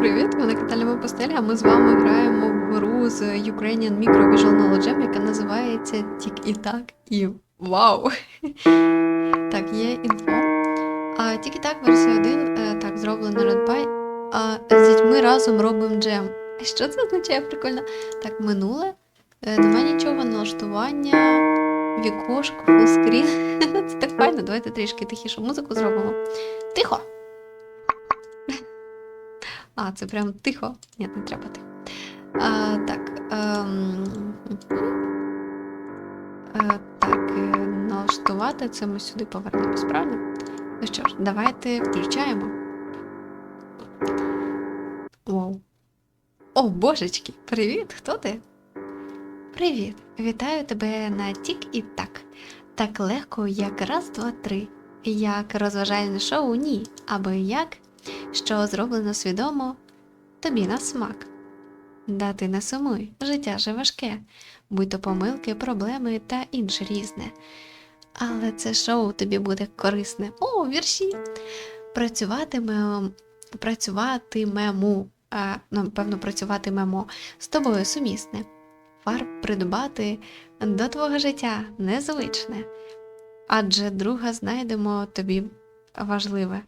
привіт! Ви на каналі а ми з вами граємо в гру з Ukrainian Micro Visual Knowledge, яка називається Тік і так і вау! Так, є інфо. Тік і так версія 1, е, так, зроблено RedPie. А з дітьми разом робимо джем. Що це означає прикольно? Так, минуле. Е, Нема нічого, налаштування, вікошко, фулскрін. Це так файно, давайте трішки тихішу музику зробимо. Тихо! А, це прям тихо. Ні, не треба тихо. А, так. Ем... е, так, е, налаштувати це ми сюди повернемось, правильно? Ну що ж, давайте включаємо. Вау. О, божечки! Привіт! Хто ти? Привіт! Вітаю тебе на Тік і так. Так легко, як раз, два, три. Як розважальне шоу ні, або як що зроблено свідомо тобі на смак. Да ти не сумуй, життя же важке, будь то помилки, проблеми та інше різне. Але це шоу тобі буде корисне. О, вірші! Працюватимемо, працюватимемо, а, ну, певно, працюватимемо з тобою сумісне. Фарб придбати до твого життя незвичне. Адже друга знайдемо тобі важливе.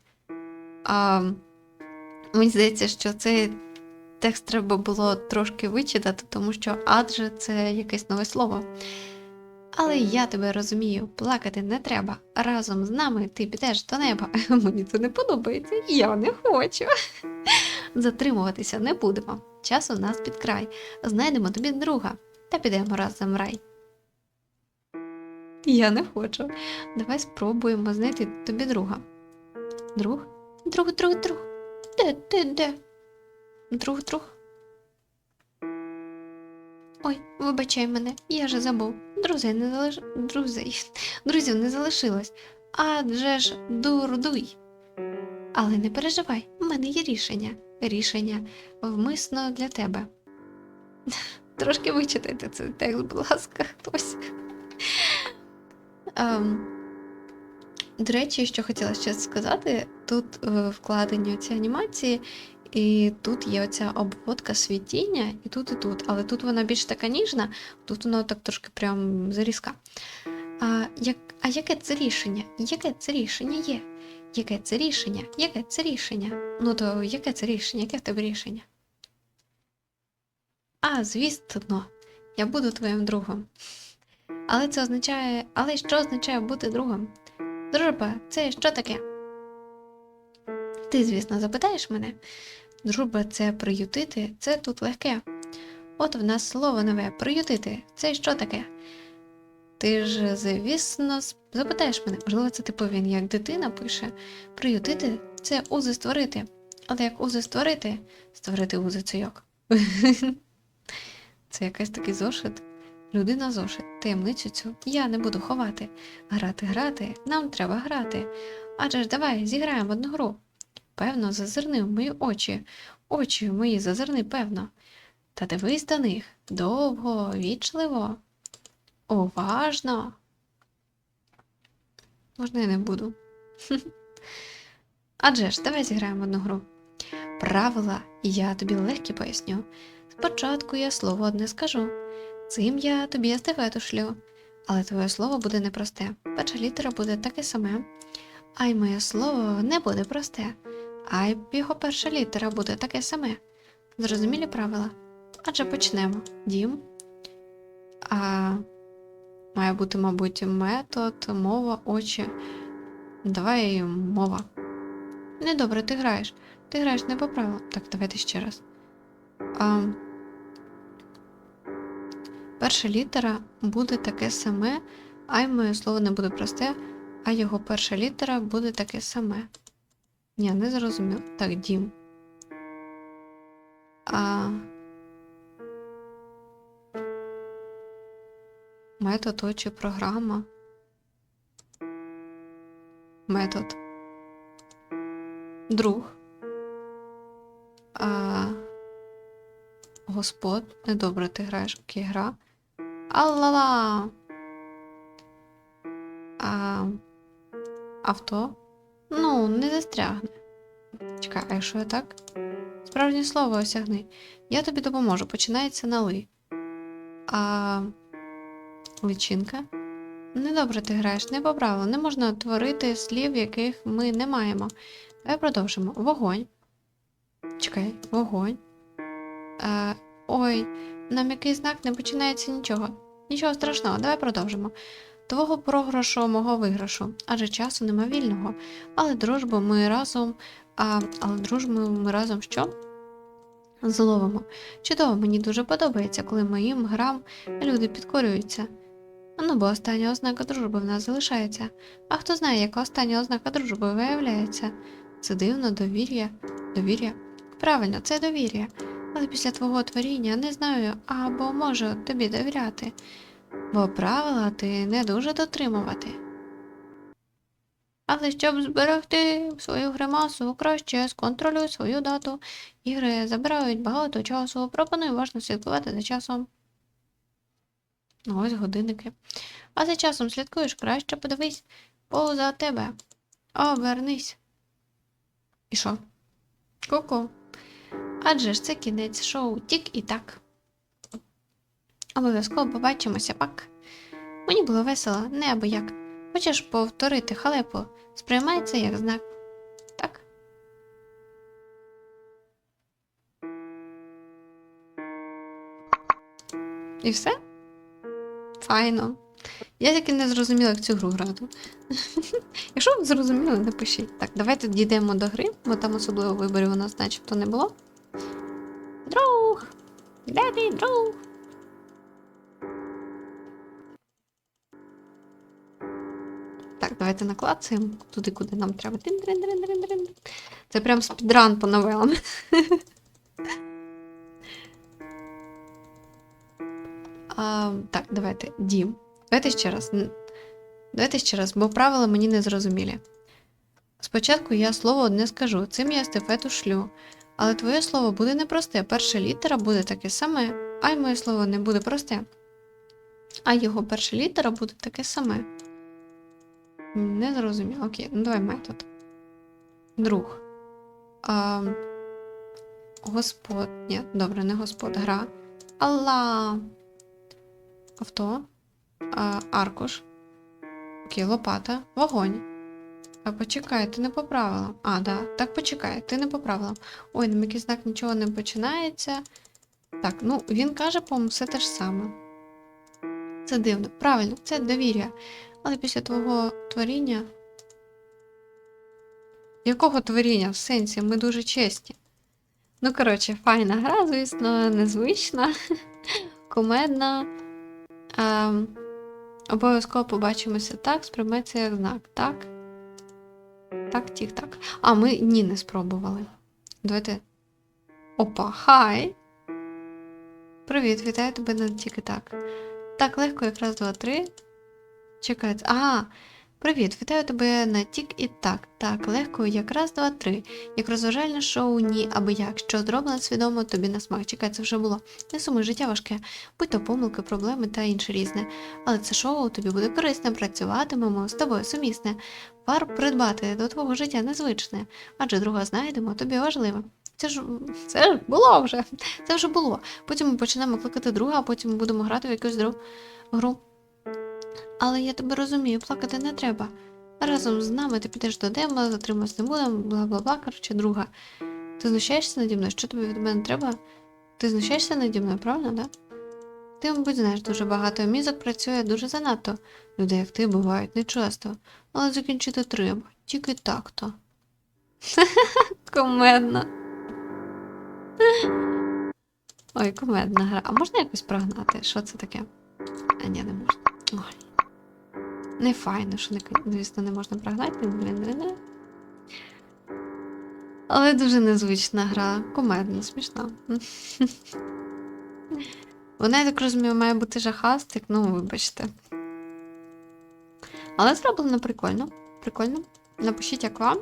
А, Мені здається, що цей текст треба було трошки вичитати, тому що адже це якесь нове слово. Але я тебе розумію, плакати не треба. Разом з нами ти підеш до неба. Мені це не подобається, я не хочу. Затримуватися не будемо. Час у нас під край. Знайдемо тобі друга та підемо разом в рай. Я не хочу. Давай спробуємо знайти тобі друга. Друг? Друг, друг, друг. Де, де, де? Друг, друг. Ой, вибачай мене, я же забув. Друзей не залиш... Друзей... Друзів не залишилось. Адже ж дурдуй. Але не переживай, в мене є рішення. Рішення вмисно для тебе. Трошки вичитайте цей текст, будь ласка, хтось. Ем, до речі, що хотіла ще сказати, тут е, вкладені ці анімації, і тут є оця обводка світіння, і тут, і тут. Але тут вона більш така ніжна, тут вона так трошки прям зарізка. А як, а яке це рішення? Яке це рішення є? Яке це рішення? Яке це рішення? Ну то яке це рішення? Яке в тебе рішення? А, звісно, я буду твоїм другом. Але це означає. Але що означає бути другом? Дружба, це що таке? Ти, звісно, запитаєш мене. Дружба це приютити, це тут легке. От в нас слово нове приютити. Це що таке? Ти ж, звісно, запитаєш мене, можливо, це типу він як дитина пише. Приютити це узи створити. Але як узи створити, створити узи як? Це якийсь такий зошит. Людина зошит, таємницю цю я не буду ховати. Грати, грати, нам треба грати. Адже ж давай зіграємо одну гру. Певно, зазирни в мої очі, очі мої зазирни, певно. Та дивись до них довго, вічливо, уважно. Можна я не буду. Адже ж, давай зіграємо одну гру. Правила я тобі легкі поясню. Спочатку я слово одне скажу. Цим я тобі естафету шлю, але твоє слово буде непросте. Перша літера буде таке саме. А й моє слово не буде просте, а й його перша літера буде таке саме. Зрозумілі правила? Адже почнемо. Дім. А має бути, мабуть, метод, мова, очі. Давай мова. Недобре, ти граєш. Ти граєш не по правилам. Так, давайте ще раз. А, Перша літера буде таке саме, а й моє слово не буде просте, а його перша літера буде таке саме. Ні, не зрозумів. Так, дім. А... Метод очі програма. Метод. Друг. А... Господ. Недобре ти граєш. Окей, гра. Алла-ла! А, Авто? Ну, не застрягне. Чекай, а якщо я так? Справжнє слово осягни. Я тобі допоможу. Починається на ли. А личинка. Недобре ти граєш, не по правилам. Не можна творити слів, яких ми не маємо. Давай продовжимо. Вогонь. Чекай, вогонь. Е, ой, на м'який знак не починається нічого. Нічого страшного, давай продовжимо. Твого програшу, мого виграшу, адже часу нема вільного. Але дружбу ми разом. А, але дружбу ми разом що? Зловимо. Чудово, мені дуже подобається, коли моїм грам люди підкорюються. Ну, бо остання ознака дружби в нас залишається. А хто знає, яка остання ознака дружби виявляється? Це дивно, довір'я. Довір'я? Правильно, це довір'я. Але після твого творіння не знаю, або можу тобі довіряти, бо правила ти не дуже дотримувати. Але щоб зберегти свою гримасу, краще сконтролюй свою дату. Ігри забирають багато часу, пропоную уважно слідкувати за часом. Ось годинники. А за часом слідкуєш краще, подивись поза тебе. Обернись. І що? Ку-ку. Адже ж це кінець шоу Тік і так. Обов'язково побачимося пак. Мені було весело, не або як. Хочеш повторити халепу, сприймай це як знак. Так? І все? Файно. Я тільки не зрозуміла, як цю гру грати. Якщо ви зрозуміли, напишіть. Так, давайте дійдемо до гри, бо там особливо виборів у нас начебто не було. Друг! Де ти. Так, давайте наклацаємо туди, куди нам треба. Це прям спідран по новелам. А, так, давайте. Дім. Давайте ще раз. Давайте ще раз, бо правила мені не зрозумілі. Спочатку я слово одне скажу, цим я стефету шлю. Але твоє слово буде непросте. Перша літера буде таке саме, а й моє слово не буде просте. А його перша літера буде таке саме. Не зрозуміло. Окей, ну давай метод. Друг. А, Господ. Ні, добре, не господ. Гра. Алла. Авто. А, аркуш. Окей, лопата. Вогонь. А почекай, ти не по правилам. А, да. Так почекай, ти не по правилам. Ой, на який знак нічого не починається. Так, ну він каже, по-моєму, все те ж саме. Це дивно. Правильно, це довір'я. Але після твого творіння. Якого творіння? В сенсі, ми дуже чесні. Ну, коротше, файна гра, звісно, незвична, кумедна. Ем, обов'язково побачимося так, сприйметься як знак. Так. Так, тік, так. А, ми ні не спробували. Давайте. Опа, хай! Привіт, вітаю тебе на тільки так. Так, легко, якраз, два, три. Чекайте. А, привіт, вітаю тебе на тік і так. Так, легко, як раз, два, три. Як розважальне шоу, ні, аби як. Що зроблено свідомо тобі на смак. Чекай, це вже було. Не сумуй, життя важке. Будь то помилки, проблеми та інше різне. Але це шоу тобі буде корисне, працюватимемо з тобою сумісне. Пар придбати до твого життя незвичне, адже друга знайдемо, тобі важливо. Це ж це ж було вже. Це вже було. Потім ми почнемо кликати друга, а потім будемо грати в якусь друг... гру. Але я тебе розумію, плакати не треба. Разом з нами ти підеш до демо, затриматися не будемо, бла бла бла, коротше, друга. Ти знущаєшся наді мною? Що тобі від мене треба? Ти знущаєшся наді мною, правильно, да? Ти, мабуть, знаєш дуже багато. Мізок працює дуже занадто. Люди, як ти, бувають нечасто. Але закінчити треба. Тільки так-то. Комедна. Ой, комедна гра. А можна якось прогнати? Що це таке? А ні, не можна. Ой. Не файно, що звісно, не можна прогнати. Блін. Але дуже незвична гра. Комедна, смішна. Вона, я так розумію, має бути жахастик, ну, вибачте. Але зроблено прикольно. Прикольно. Напишіть, як вам.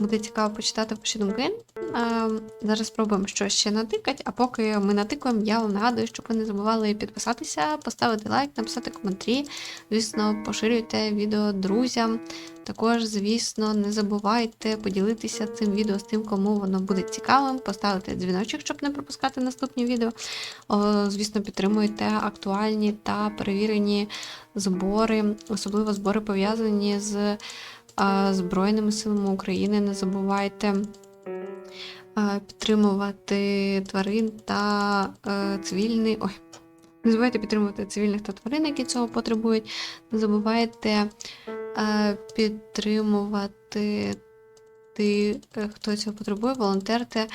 Буде цікаво почитати ваші думки. Е, Зараз спробуємо щось ще натикати, а поки ми натикуємо, я вам нагадую, щоб ви не забували підписатися, поставити лайк, написати коментарі. Звісно, поширюйте відео друзям. Також, звісно, не забувайте поділитися цим відео з тим, кому воно буде цікавим, поставити дзвіночок, щоб не пропускати наступні відео. О, Звісно, підтримуйте актуальні та перевірені збори, особливо збори пов'язані з а, Збройними силами України. Не забувайте підтримувати тварин та е, цивільний. Ой, не забувайте підтримувати цивільних та тварин, які цього потребують. Не забувайте е, підтримувати ти, е, хто цього потребує, волонтерте.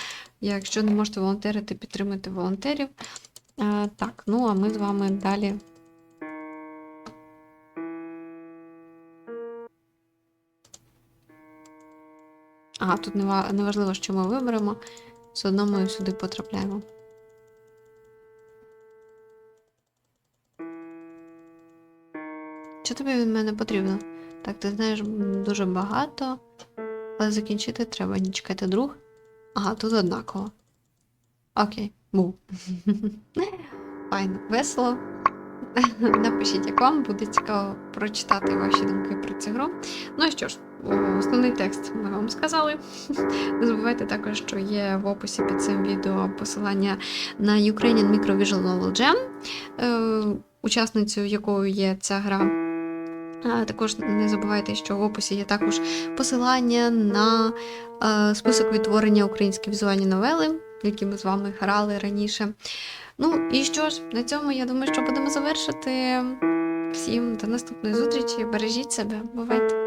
Якщо не можете волонтерити, підтримуйте волонтерів. Е, так, ну а ми з вами далі. Ага, тут не важливо, що ми виберемо. Все одно ми сюди потрапляємо. Що тобі від мене потрібно? Так, ти знаєш дуже багато, але закінчити треба. Ні, чекайте, друг. Ага, тут однаково. Окей, був. Файно, весело. Напишіть, як вам буде цікаво прочитати ваші думки про цю гру. Ну і що ж, основний текст ми вам сказали. Не забувайте також, що є в описі під цим відео посилання на Ukrainian Micro Visual Novel Jam, е, учасницею якою є ця гра. Також не забувайте, що в описі є також посилання на е, список відтворення українські візуальні новели, які ми з вами грали раніше. Ну і що ж, на цьому я думаю, що будемо завершити. Всім до наступної зустрічі. Бережіть себе, бувайте!